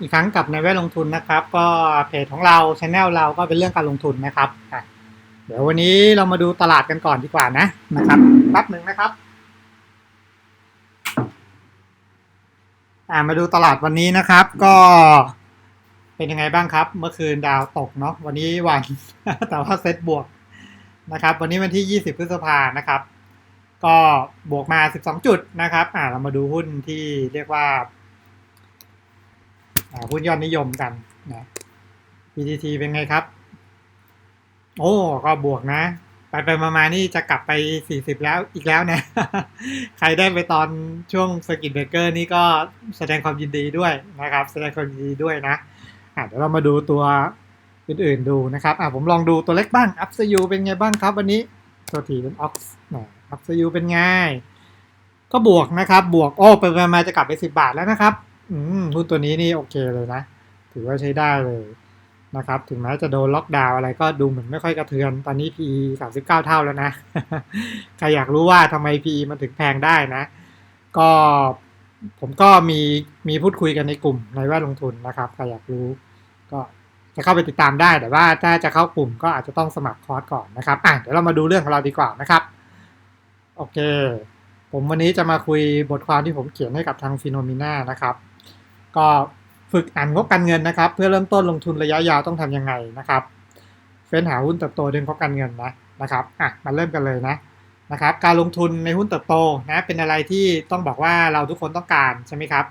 อีกครั้งกับในแวดลงทุนนะครับ ก็เพจของเราช anel เราก็เป็นเรื่องการลงทุนนะครับเดี๋ยววันนี้เรามาดูตลาดกันก่อนดีกว่านะนะครับแป๊บหนึ่งนะครับมาดูตลาดวันนี้นะครับ ก็เป็นยังไงบ้างครับ เมื่อคืนดาวตกเนาะวันนี้วันแต่ว่าเซตบวกนะครับ วันนี้วันที่ 20 พฤษภานะครับ ก็บวกมา 12 จุดนะครับ อ่าเรามาดูหุ้นที่เรียกว่า หุ้นยอดนิยมกันนะ PTT เป็นไงครับ โอ้ก็บวกนะ ไปไปมามานี่จะกลับไป 40 แล้วอีกแล้วนะ ใครได้ไปตอนช่วงสกิ t เบเกอร์นี่ก็แสดงความยินดีด้วยนะครับ แสดงความยินดีด้วยนะะเดี๋ยวเรามาดูตัวอื่นๆดูนะครับอะผมลองดูตัวเล็กบ้าง อัพซยูเป็นไงบ้างครับวันนี้ตัวทีเป็นออกซ์อัพซยูเป็นไงก็บวกนะครับ บวกโอ้ไปไปมาจะกลับไป 10 บาทแล้วนะครับ อืมหุ้นตัวนี้นี่โอเคเลยนะ ถือว่าใช้ได้เลยนะครับ ถึงแม้จะโดนล็อกดาวอะไรก็ดูเหมือนไม่ค่อยกระเทือน ตอนนี้ PE 39 เท่าแล้วนะ ใครอยากรู้ว่าทำไม PE มันถึงแพงได้นะ ก็ผมก็มีมีพูดคุยกันในกลุ่มในแวดลงทุนนะครับ ใครอยากรู้ ก็จะเข้าไปติดตามได้ แต่ว่าถ้าจะเข้ากลุ่มก็อาจจะต้องสมัครคอร์สก่อนนะครับอะเดี๋ยวเรามาดูเรื่องของเราดีกว่านะครับ โอเค ผมวันนี้จะมาคุยบทความที่ผมเขียนให้กับทางฟิโนมิน่านะครับ ก็ฝึกอ่านงบการเงินนะครับ เพื่อเริ่มต้นลงทุนระยะยาวต้องทำยังไงนะครับ เฟ้นหาหุ้นเติบโตเดินงบการเงินนะนะครับอะมาเริ่มกันเลยนะนะครับ การลงทุนในหุ้นเติบโตนะเป็นอะไรที่ต้องบอกว่าเราทุกคนต้องการใช่ไหมครับ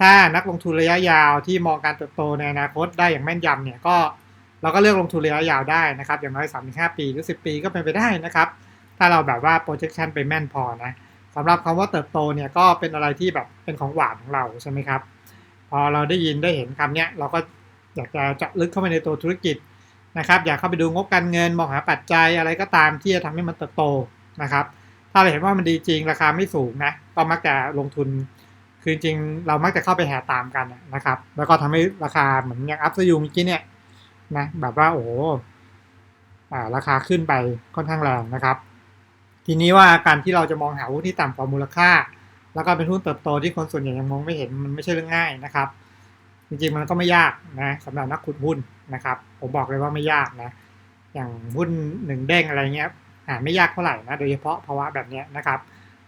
ถ้านักลงทุนระยะยาวที่มองการเติบโตในอนาคตได้อย่างแม่นยำเนี่ยก็เราก็เลือกลงทุนระยะยาวได้นะครับ อย่างน้อย3-5 ปีหรือ 10 ปีก็เป็นไปได้นะครับ ถ้าเราแบบว่า projection ไปแม่นพอนะสำหรับคำว่าเติบโตเนี่ยก็เป็นอะไรที่แบบเป็นของหวานของเราใช่ไหมครับ พอเราได้ยินได้เห็นคำเนี้ยเราก็อยากจะเจาะลึกเข้าไปในตัวธุรกิจนะครับ อยากเข้าไปดูงบการเงินมองหาปัจจัยอะไรก็ตามที่จะทำให้มันเติบโตนะครับ ถ้าเราเห็นว่ามันดีจริงราคาไม่สูงนะก็มักจะลงทุน คือจริงเรามักจะเข้าไปแห่ตามกันนะครับ แล้วก็ทำให้ราคาเหมือนอย่างอัพซยูเมื่อกี้เนี่ยนะแบบว่าโอ้อ่าราคาขึ้นไปค่อนข้างแรงนะครับ ทีนี้ว่าการที่เราจะมองหาหุ้นที่ต่ำกว่ามูลค่า แล้วก็เป็นหุ้นเติบโตที่คนส่วนใหญ่ยังมองไม่เห็นมันไม่ใช่เรื่องง่ายนะครับ จริงๆมันก็ไม่ยากนะสำหรับนักขุดหุ้นนะครับ ผมบอกเลยว่าไม่ยากนะ อย่างหุ้นหนึ่งเด้งอะไรเงี้ยหาไม่ยากเท่าไหร่นะโดยเฉพาะภาวะแบบนี้นะครับ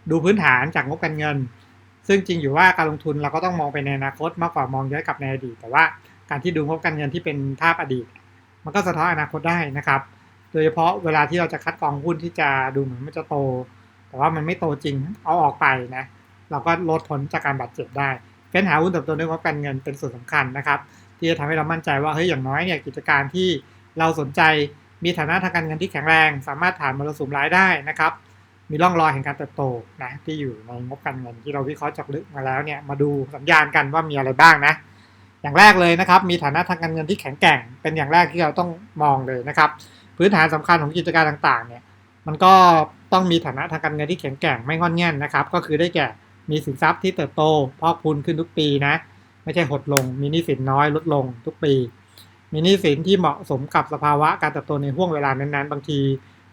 ดูพื้นฐานจากงบการเงิน ซึ่งจริงอยู่ว่าการลงทุนเราก็ต้องมองไปในอนาคตมากกว่ามองย้อนกลับในอดีต แต่ว่าการที่ดูงบการเงินที่เป็นภาพอดีต มันก็สะท้อนอนาคตได้นะครับ โดยเฉพาะเวลาที่เราจะคัดกรองหุ้นที่จะดูเหมือนมันจะโต แต่ว่ามันไม่โตจริงเอาออกไปนะ เราก็ลดผลจากการบาดเจ็บได้เฟ้นหาหุ้นเติบโตด้วยงบการเงินเป็นส่วนสำคัญนะครับ ที่จะทำให้เรามั่นใจว่าเฮ้ยอย่างน้อยเนี่ยกิจการที่เราสนใจมีฐานะทางการเงินที่แข็งแรง สามารถผ่านมรสุมรายได้นะครับ มีร่องรอยแห่งการเติบโตนะที่อยู่ในงบการเงินที่เราวิเคราะห์จาะลึกมาแล้วเนี่ยมาดูสัญญาณกันว่ามีอะไรบ้างนะ อย่างแรกเลยนะครับ มีฐานะทางการเงินที่แข็งแกร่ง เป็นอย่างแรกที่เราต้องมองเลยนะครับ พื้นฐานสำคัญของกิจการต่างๆ เนี่ย มันก็ต้องมีฐานะทางการเงินที่แข็งแกร่งไม่งอนแง่นนะครับ ก็คือได้แก่ มีสินทรัพย์ที่เติบโตพอกพูนขึ้นทุกปีนะ ไม่ใช่หดลง มีหนี้สินน้อยลดลงทุกปี มีหนี้สินที่เหมาะสมกับสภาวะการเติบโตในห่วงเวลานั้นๆ บางที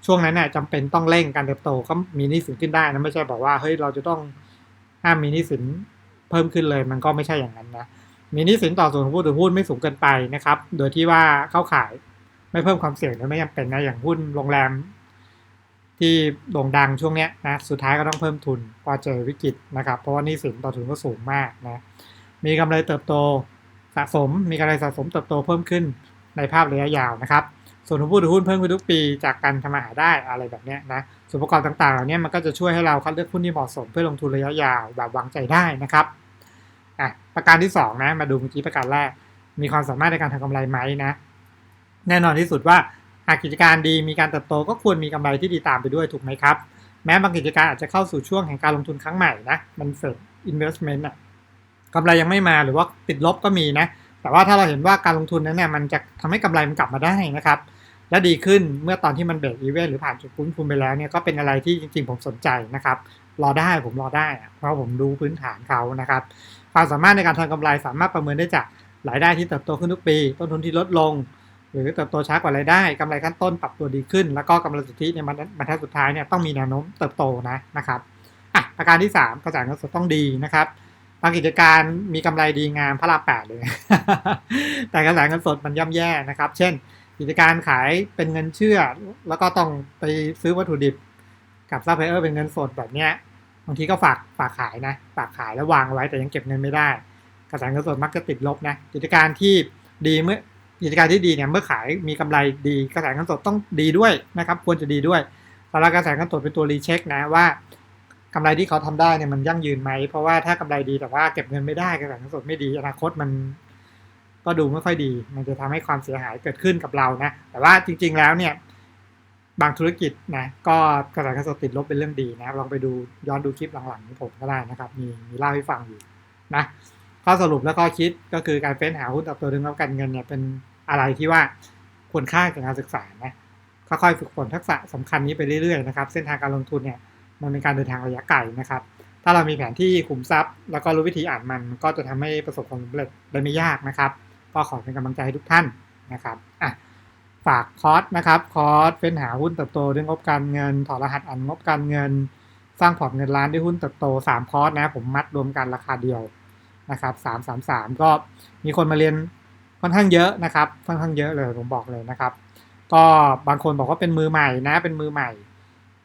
ช่วงนั้นเนี่ยจำเป็นต้องเร่งการเติบโตก็มีหนี้สินขึ้นได้นะไม่ใช่บอกว่าเฮ้ยเราจะต้องห้ามมีหนี้สินเพิ่มขึ้นเลย มันก็ไม่ใช่อย่างนั้นนะมีหนี้สินต่อส่วนของผู้ถือหุ้นไม่สูงเกินไปนะครับ โดยที่ว่าเข้าขายไม่เพิ่มความเสี่ยงโดยไม่จำเป็นนะอย่างหุ้นโรงแรม ที่โด่งดังช่วงเนี้ยนะสุดท้ายก็ต้องเพิ่มทุนพอเจอวิกฤตนะครับเพราะว่านี้สินต่อทุนก็สูงมากนะมีกำไรเติบโตสะสม มีกำไรสะสมเติบโตเพิ่มขึ้นในภาพระยะยาวนะครับ ส่วนของผู้ถือหุ้นเพิ่มขึ้นทุกปีจากการทำมาหาได้อะไรแบบเนี้ยนะ ส่วนประกอบต่างๆเหล่านี้มันก็จะช่วยให้เราคัดเลือกหุ้นที่เหมาะสมเพื่อลงทุนระยะยาวแบบวางใจได้นะครับอะประการที่2นะมาดูเมื่อกี้ประการแรก มีความสามารถในการทำกำไรไหมนะ แน่นอนที่สุดว่า หากกิจการดีมีการเติบโตก็ควรมีกำไรที่ดีตามไปด้วยถูกไหมครับ แม้บางกิจการอาจจะเข้าสู่ช่วงแห่งการลงทุนครั้งใหม่นะมันเฟดอินเวสเมนต์อะกำไรยังไม่มาหรือว่าติดลบก็มีนะ แต่ว่าถ้าเราเห็นว่าการลงทุนนั้นเนี่ยมันจะทำให้กำไรมันกลับมาได้นะครับและดีขึ้นเมื่อตอนที่มันเบรกอีเวนต์หรือผ่านจุดคุ้นทุนไปแล้วเนี่ยก็เป็นอะไรที่จริงๆ ผมสนใจนะครับ รอได้ผมรอได้ เพราะผมดูพื้นฐานเขานะครับ ความสามารถในการทำกำไรสามารถประเมินได้จากรายได้ที่เติบโตขึ้นทุกปี ต้นทุนที่ลดลง หรือเติบโตช้ากว่ารายได้กำไรขั้นต้นปรับตัวดีขึ้น แล้วก็กำไรสุทธิในบรรทัดสุดท้ายเนี่ยต้องมีแนวโน้มเติบโตนะนะครับอะประการที่ 3 กระแสเงินสดต้องดีนะครับบางกิจการมีกำไรดีงามพระรามแปดเลย แต่กระแสเงินสดมันย่ำแย่นะครับ เช่น กิจการขายเป็นเงินเชื่อ แล้วก็ต้องไปซื้อวัตถุดิบกับซัพพลายเออร์เป็นเงินสดแบบเนี้ยบางทีก็ฝากฝากขายนะ ฝากขายแล้ววางไว้แต่ยังเก็บเงินไม่ได้ กระแสเงินสดมักจะติดลบนะ กิจการที่ดีเมื่อ กิจการที่ดีเนี่ยเมื่อขายมีกำไรดีกระแสเงินสดต้องดีด้วยนะครับควรจะดีด้วยสำหรับกระแสเงินสดเป็นตัวรีเช็คนะว่ากำไรที่เขาทำได้เนี่ยมันยั่งยืนไหมเพราะว่าถ้ากำไรดีแต่ว่าเก็บเงินไม่ได้กระแสเงินสดไม่ดีอนาคตมันก็ดูไม่ค่อยดี มันจะทำให้ความเสียหายเกิดขึ้นกับเรานะแต่ว่าจริง ๆแล้วเนี่ยบางธุรกิจนะก็กระแสเงินสดติดลบเป็นเรื่องดีนะลองไปดูย้อนดูคลิปหลังๆของผมก็ได้นะครับ มีมีเล่าให้ฟังอยู่นะ ข้อสรุปแล้วก็คิดก็คือการเฟ้นหาหุ้นเติบโตดึงรับการเงินเนี่ยเป็นอะไรที่ว่าควรค่ากับการศึกษานะค่อยๆฝึกฝนทักษะสำคัญนี้ไปเรื่อยๆนะครับ เส้นทางการลงทุนเนี่ยมันเป็นการเดินทางระยะไกลนะครับ ถ้าเรามีแผนที่ขุมทรัพย์ แล้วก็รู้วิธีอ่านมันก็จะทำให้ประสบความสำเร็จได้ไม่ยากนะครับ ก็ขอเป็นกำลังใจให้ทุกท่านนะครับอะฝากคอร์สนะครับ คอร์สเฟ้นหาหุ้นเติบโตด้วยงบการเงิน ถอดรหัสอ่านงบการเงิน สร้างพอร์ตเงินล้านด้วยหุ้นเติบโต 3 คอร์สนะผมมัดรวมกันราคาเดียว นะครับ3 3 3ก็มีคนมาเรียนค่อนข้างเยอะนะครับค่อนข้างเยอะเลยผมบอกเลยนะครับ ก็บางคนบอกว่าเป็นมือใหม่นะเป็นมือใหม่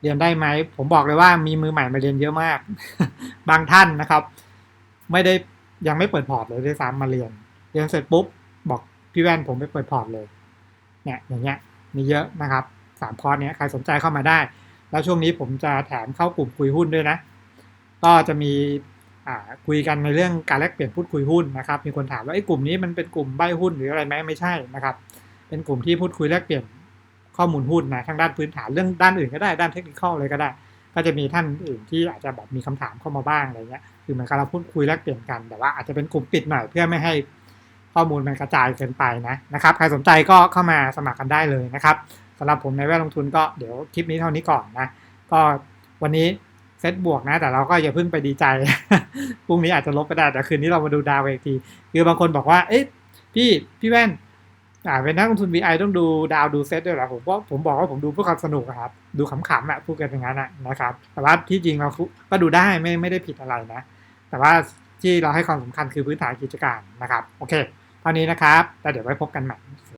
เรียนได้ไหมผมบอกเลยว่ามีมือใหม่มาเรียนเยอะมาก บางท่านนะครับ ไม่ได้ยังไม่เปิดพอร์ตเลยด้วยซ้ำมาเรียน เรียนเสร็จปุ๊บบอกพี่แว่นผมไปเปิดพอร์ตเลยเนี่ยอย่างเงี้ยมีเยอะนะครับสามคอร์สเนี้ยใครสนใจเข้ามาได้ แล้วช่วงนี้ผมจะแถมเข้ากลุ่มคุยหุ้นด้วยนะ ก็จะมี คุยกันในเรื่องการแลกเปลี่ยนพูดคุยหุ้นนะครับ มีคนถามว่าไอ้กลุ่มนี้มันเป็นกลุ่มใบหุ้นหรืออะไรไหมไม่ใช่นะครับ เป็นกลุ่มที่พูดคุยแลกเปลี่ยนข้อมูลหุ้นนะทั้งด้านพื้นฐานเรื่องด้านอื่นก็ได้ด้านเทคนิคเลยก็ได้ ก็จะมีท่านอื่นที่อาจจะแบบมีคำถามเข้ามาบ้างอะไรเงี้ยคือเหมือนกับเราพูดคุยแลกเปลี่ยนกันแต่ว่าอาจจะเป็นกลุ่มปิดหน่อยเพื่อไม่ให้ข้อมูลมันกระจายเกินไปนะนะครับใครสนใจก็เข้ามาสมัครกันได้เลยนะครับสำหรับผมในแวดลงทุนก็เดี๋ยวคลิปนี้เท่านี้ก่อนนะก็วันนี้ เซตบวกนะ แต่เราก็อย่าเพิ่งไปดีใจพรุ่งนี้อาจจะลบไปได้แต่คืนนี้เรามาดูดาวอีกทีคือบางคนบอกว่า เอ๊ะพี่พี่แว่นอ่าเป็นนักลงทุน VI ต้องดูดาวดูเซตด้วยเหรอผมว่าผมบอกว่าผมดูเพื่อความสนุกครับ ดูขำๆอะพูดกันอย่างนั้นอะนะครับ แต่ว่าที่จริงเราก็ดูได้ไม่ไม่ได้ผิดอะไรนะ แต่ว่าที่เราให้ความสำคัญคือพื้นฐานกิจการนะครับ โอเค เท่านี้นะครับ แล้วเดี๋ยวไว้พบกันใหม่